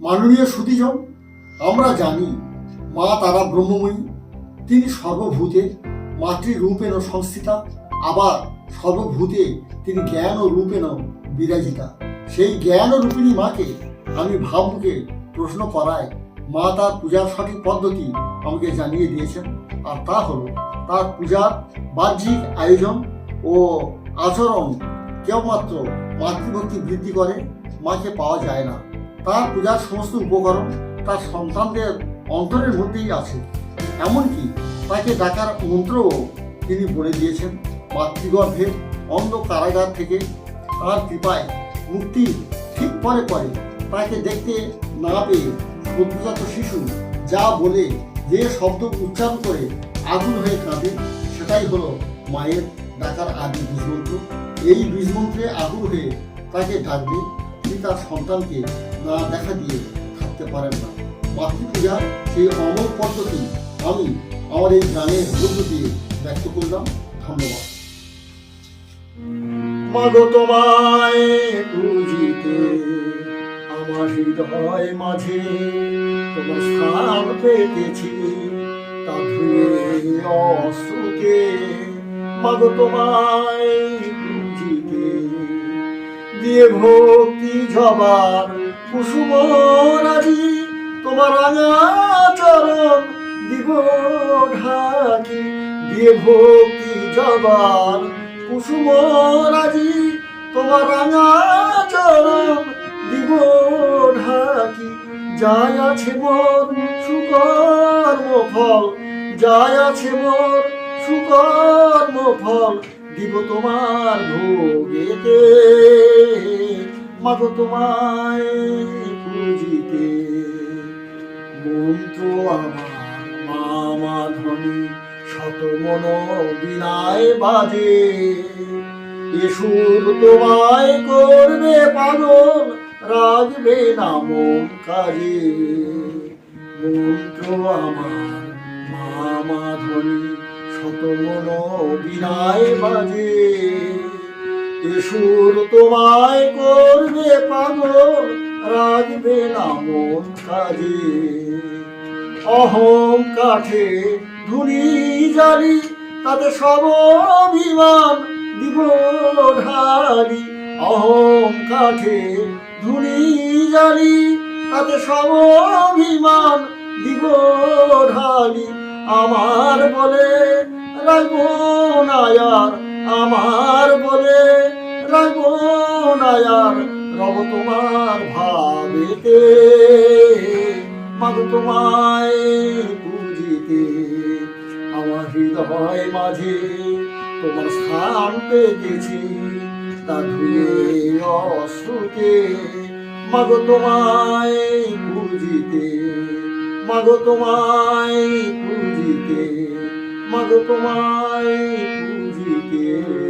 মাননীয় সুদীজন আমরা জানি মা তারা ব্রহ্মময়ী, তিনি সর্বভূতে মাতৃরূপেণ সংস্থিতা, আবার সর্বভূতে তিনি জ্ঞান ও রূপেণ বিরাজিতা। সেই জ্ঞান ও রূপিণী মাকে আমি ভাবমুখে প্রশ্ন করায়, মা তার পূজার সঠিক পদ্ধতি আমাকে জানিয়ে দিয়েছেন, আর তা হলো, তার পূজার বাহ্যিক আয়োজন ও আচরণ কেবলমাত্র মাতৃভক্তি বৃদ্ধি করে, মাকে পাওয়া যায় না। তার পূজার সমস্ত উপকরণ তার সন্তানদের অন্তরের মধ্যেই আছে। এমনকি তাকে ডাকার মন্ত্রও তিনি বলে দিয়েছেন। মাতৃগর্ভের অন্ধ কারাগার থেকে তার কৃপায় মুক্তি ঠিক পরে পরে তাকে দেখতে না পেয়ে সদ্যজাত শিশু যা বলে যে শব্দ উচ্চারণ করে আগুন হয়ে কাঁদে, সেটাই হলো মায়ের ডাকার আদি বীজমন্ত্র। এই বীজমন্ত্রে আগুন হয়ে তাকে ডাকবে তার সন্তানকে না দেখা দিয়ে থাকতে পারেন না। মাতৃপূজার সেই অমর পদ্ধতি আমি আমার এই গানের মধ্য দিয়ে ব্যক্ত করলাম। ধন্যবাদ। মাগো তোমায় পুজিতে, আমার হৃদয় মাঝে তোমার স্থান পেতেছি তা ধুয়ে অশ্রুকে মাগো তোমায় দিয়ে ভক্তি জবার কুসুম রাজি তোমার রাঙা দিব ঢাকি। দিয়ে ভক্তি জবার কুসুম রাজি তোমার রাঙা দিব ঢাকি। যাই আছে মোর সুকর্ম ফল। যাই আছে মোর সুকর্ম ফল। দিব তোমার ভোগেতে। মাগো তোমায় পুজিতে মন্ত্র আমার মামা ধ্বনি শত মন বিনায় বাজে। এসুর তোমায় করবে পাগল, রাখবে না মন কাজে। মন্ত্র আমার মামা ধ্বনি শত মন বিনায় বাজে। এসুর তোমায় করবে পাগল, রাখবে না মন কাজে। অহম কাঠে ধুলি জালি তাতে সব অভিমান দিব ঢালি। অহম কাঠে ধুলি জালি তাতে সব অভিমান দিব ঢালি। আমার বলে রাখব নায়ার আমার বলে রাখব নায়ার রব তোমার ভাবেতে। মাগো তোমায় পুজিতে। আমার হৃদয় মাঝে তোমার স্থান পেতেছি তা ধুয়ে অশ্রুতে। মাগো তোমায় পুজিতে, মাগো তোমায় পুজিতে, মাগো তোমায় পুজিতে।